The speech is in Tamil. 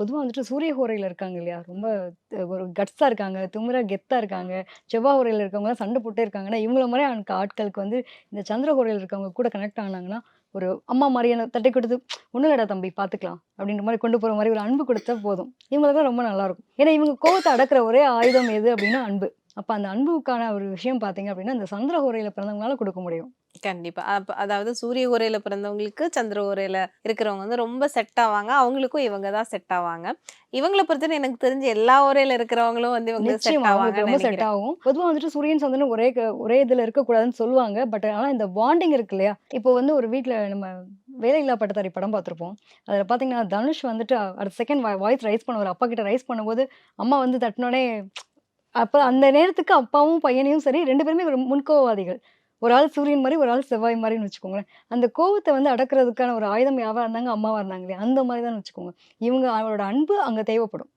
பொதுவாக வந்துட்டு சூரிய ஹோரையில் இருக்காங்க இல்லையா? ரொம்ப ஒரு கட்ஸாக இருக்காங்க திமிரா கெத்தாக இருக்காங்க. செவ்வாய் ஹோரையில் இருக்கவங்க சண்டை போட்டே இருக்காங்கன்னா இவங்கள மாதிரி அவனுக்கு ஆட்களுக்கு வந்து இந்த சந்திர ஹோரையில் இருக்கவங்க கூட கனெக்ட் ஆனாங்கன்னா ஒரு அம்மா மாதிரியான தட்டை கொடுத்து ஒன்றும் தம்பி பார்த்துக்கலாம் அப்படின்ற மாதிரி கொண்டு போகிற மாதிரி ஒரு அன்பு கொடுத்தா போதும். இவங்களுக்கு ரொம்ப நல்லாயிருக்கும் ஏன்னா இவங்க கோவத்தை அடக்கிற ஒரே ஆயுதம் எது அப்படின்னா அன்பு. அப்போ அந்த அன்புக்கான ஒரு விஷயம் பார்த்தீங்க அப்படின்னா இந்த சந்திர ஹோரையில் பிறந்தவங்களால கொடுக்க முடியும். கண்டிப்பா. அப்ப அதாவது சூரிய உரையில பிறந்தவங்களுக்கு சந்திர உரையில இருக்கிறவங்க வந்து ரொம்ப செட் ஆவாங்க. அவங்களுக்கும் இவங்க தான் செட் ஆவாங்க. இவங்கள பொறுத்தவரை எனக்கு தெரிஞ்சு எல்லா உரையில இருக்கிறவங்களும் வந்து இவங்க செட் ஆவாங்க ரொம்ப செட் ஆகும். பொதுவா வந்துட்டு சூரியன் சந்திரன் ஒரே ஒரே இதுல இருக்கக்கூடாதுன்னு சொல்லுவாங்க. பட் ஆனா இந்த பாண்டிங் இருக்கு இல்லையா? இப்போ வந்து ஒரு வீட்ல நம்ம வேலையில்லா பட்டதாரி படம் பார்த்திருப்போம் அதுல பாத்தீங்கன்னா தனுஷ் வந்துட்டு அடுத்த செகண்ட் வாய்ஸ் ரைஸ் பண்ணுவார். அப்பா கிட்ட ரைஸ் பண்ணும்போது அம்மா வந்து தட்டினோடனே அப்போ அந்த நேரத்துக்கு அப்பாவும் பையனையும் சரி ரெண்டு பேருமே ஒரு முன்கோவாதிகள் ஒரு ஆள் சூரியன் மாதிரி ஒரு ஆள் செவ்வாய் மாதிரின்னு வச்சுக்கோங்களேன். அந்த கோவத்தை வந்து அடக்கிறதுக்கான ஒரு ஆயுதம் யாவா இருந்தாங்க அம்மாவாக இருந்தாங்க இல்லையா? அந்த மாதிரி தான் வச்சுக்கோங்க. இவங்க அவரோட அன்பு அங்க தேவைப்படும்.